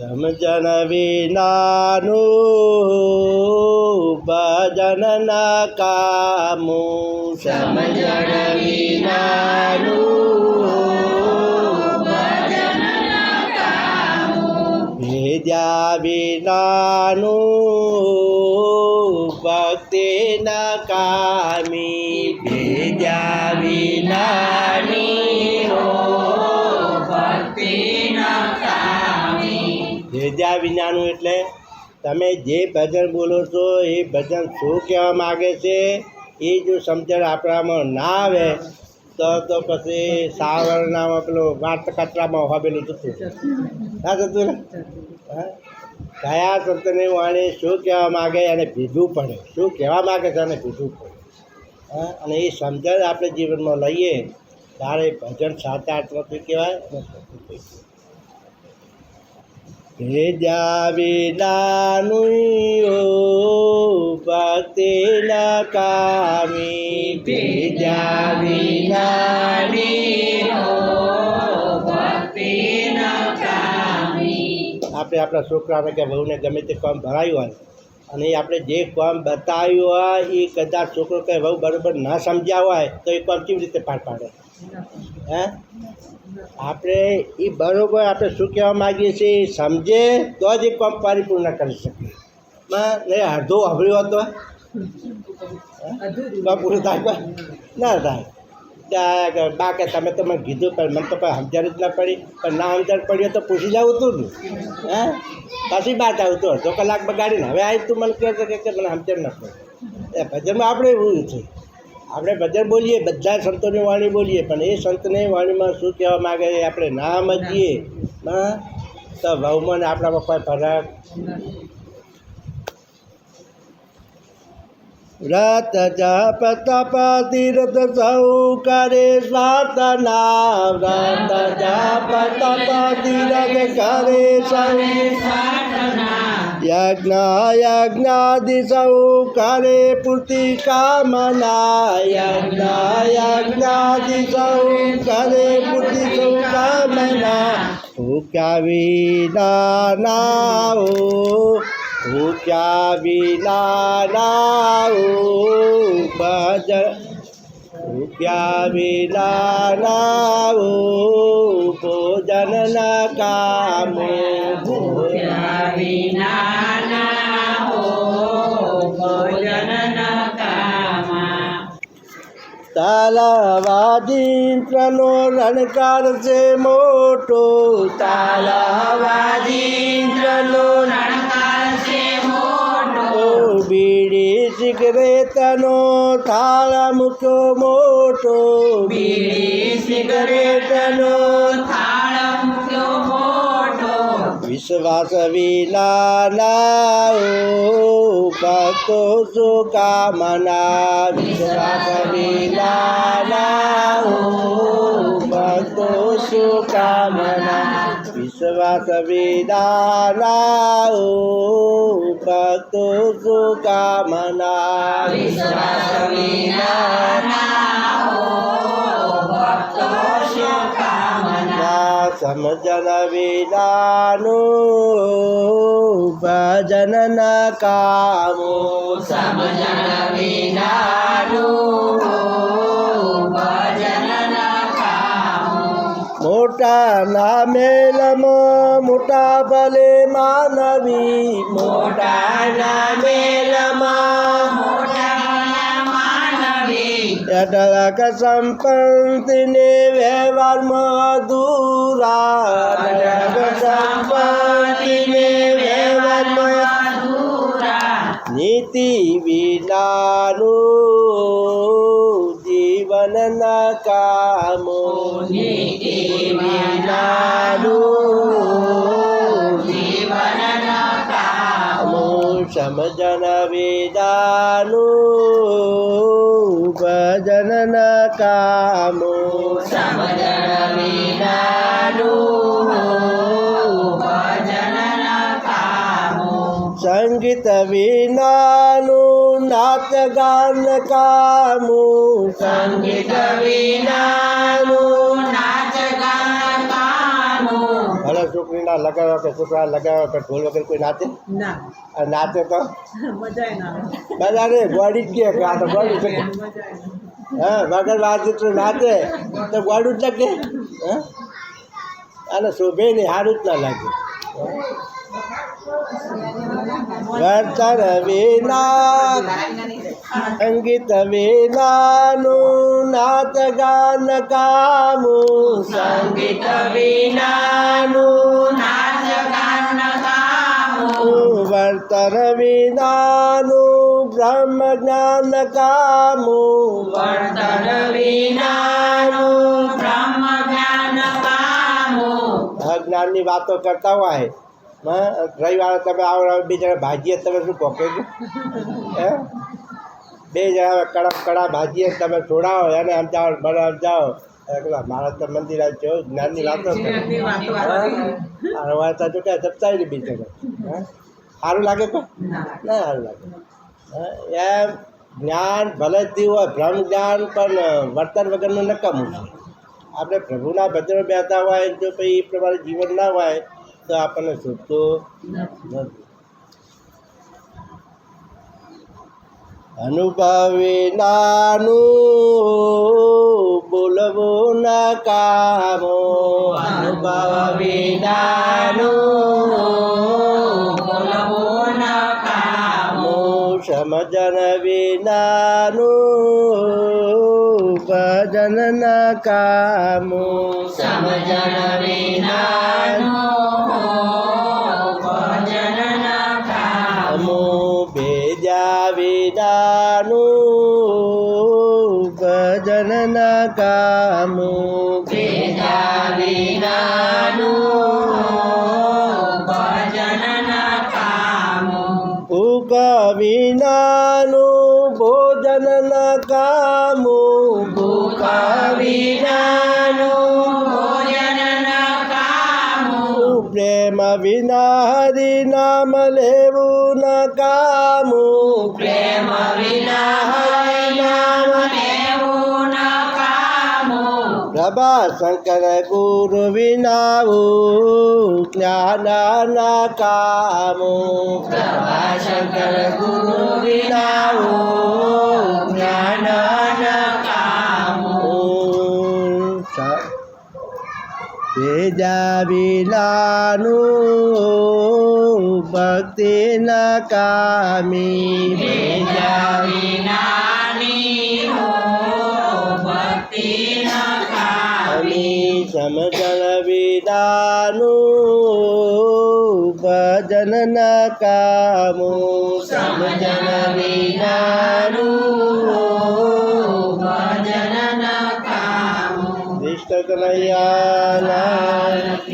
સમજન વિનાનું ભજન ન કામું સમજણ વિનાનું વિદ્યા વિનાનું ભક્તિ ન કામી વિદ્યા વિનાની વિદ્યા વિનાનું એટલે તમે જે ભજન બોલો છો, એ ભજન શું કહેવા માગે છે, એ જો સમજણ આપણામાં ના આવે, તો તો પછી સાવરણામાં પેલું વાત કચરામાં હોબેલું થતું ના થતું ને? કયા સંતને વાણી શું કહેવા માગે એને ભીધું પડે. શું કહેવા માગે છે એને ભીધું પડે. અને એ સમજણ આપણે જીવનમાં લઈએ ત્યારે ભજન સાચા અર્થમાંથી કહેવાય. અને સાચું કહેવાય. ભેજા વિનાનું ઓ ભક્તિ ન કામી ભેજા વિનાની આપણે આપણા છોકરાને કે વહુને ગમે તે કામ ભરાયું હોય અને એ આપણે જે કામ બતાવ્યું હોય એ કદાચ છોકરો કે વહુ બરાબર ના સમજ્યા હોય તો એ કામ કેવી રીતે પાર પાડે હે? આપણે એ બરાબર આપણે શું કહેવા માગીએ છીએ? એ સમજે તો જ એ કામ પરિપૂર્ણ કરી શકીએ માં નહીં અડધો હબળ્યો હતો. કામ પૂરું થાય કોઈ? ના થાય. ત્યાં આગળ બા કે તમે તો મને કીધું પણ મને તો કોઈ સમજણ જ ના પડી. પણ ના સમજણ પડી તો પૂછી જવું હતું ને. હે? પછી બાત આવતું અડધો કલાક બગાડીને હવે આવી તું મને કહે છે કે કે મને સમજણ ના પડી. એ ભજનમાં આપણે એવું છે. આપણે ભજન બોલીએ, બધા સંતોની વાણી બોલીએ, પણ એ સંતની વાણીમાં શું કહેવા માગે એ આપણે ના સમજીએ હા તો વહુમાં ને આપણામાં કોઈ ફરક વ્રત જપ તપ તીર્થ સૌ કરે સ્વાતના વ્રત જપ તપ તીર્થ કરે સૌ यज्ञायज्ञादिशौ करे पूर्ति कामना। यज्ञायज्ञादिशौ करे पूर्ति कामना हो क्या विदाना हो क्या विदाना हो भज। क्या विदाना हो भोजन न काम। ભોજન ન કામો ભોજન તાલાવાદીન્દ્રનો રણકાર છે મોટો બીડી સિગરેટનો થાળ મૂક્યો મોટો બીડી સિગરેટનો વિશ્વાસ વિના ભક્તો સુકામના વિશ્વાસ વિના ભક્તો સુકામના વિશ્વાસ વિના ભક્તો સુકામના વિશ્વાસ ના સમજન વિનાનું ભજન ન કામો સમજન વિનાનું મોટા ના મેલમાં મોટા ભલે માનવી મોટા ના અઢળક સંપત્તિને વ્યવહારમાં દૂરા અઢળક સંપત્તિને વ્યવહારમાં નીતિ વિનાનું જીવન ન કામો. નીતિ વિનાનું કામો. સમજન વિનાનું ભજન ન કામો સમજન વિનાનું સંગીત વિનાનું નાચ ગાન કામું સંગીત વિનાનું ભલે છોકરી છોકરા લગાવ્યો કે છોકરા લગાવ્યો કે ઢોલ વગર કોઈ નાચે ના અને નાચે તો મજા ના ગોળી કે આ તો ગોળી છે મજા હા વગર વાજિત્રું નાચે તો ગોળું જ લાગે હા અને શોભે નહીં સારું જ ના લાગે વર્તન વિના સંગીત વિનાનું નાચ ગાન કામું સંગીત વિનાનું વર્તન વિનાનું બ્રહ્મ જ્ઞાન કામું વર્તન વિનાનું બ્રહ્મ જ્ઞાન પામું અજ્ઞાનની વાતો કરતા હોય. રવિવારે તમે આવો બે જણા ભાજીએ તમે શું કહો હે? બે જણા કડક કડા ભાજીએ તમે છોડાવો એને આમ જાઓ મને જાઓ મારા તો મંદિર આવી છે જ્ઞાનની વાતો કરે. તો વાતો આ વાર્તા જો કે જપતા ની બીજે સારું લાગે તો ના સારું લાગે. એમ જ્ઞાન ભલે જ થયું હોય ભ્રમ જ્ઞાન પણ વર્તન વગરનું નકામું છે આપણે પ્રભુના ભજનો બેઠા હોય જો પછી એ પ્રમાણે જીવન ના હોય તો આપણને છૂટતું નથી અનુભવી નાનું બોલવું ના કામો અનુભવ વિનાનું સમજન વિનાનું ભજન ન કામો. સમજન વિનાનું ભજન ન કામો. ભેજા વિનાનું ભજન ન કામો. પ્રેમ વિના હરિ નામ લેવું ન કામું પ્રેમ વિના હરિ નામ લેવું ન કામું પ્રભા શંકર ગુરુ વિનાવું જ્ઞાન ના પ્રભા શંકર ગુરુ વિનાવું જ્ઞાન ન ભેજા વિનાનું ભક્તિ ન કામી. સમજણ વિદાનું ભજન ન કામું. સમજણ વિનાનું ન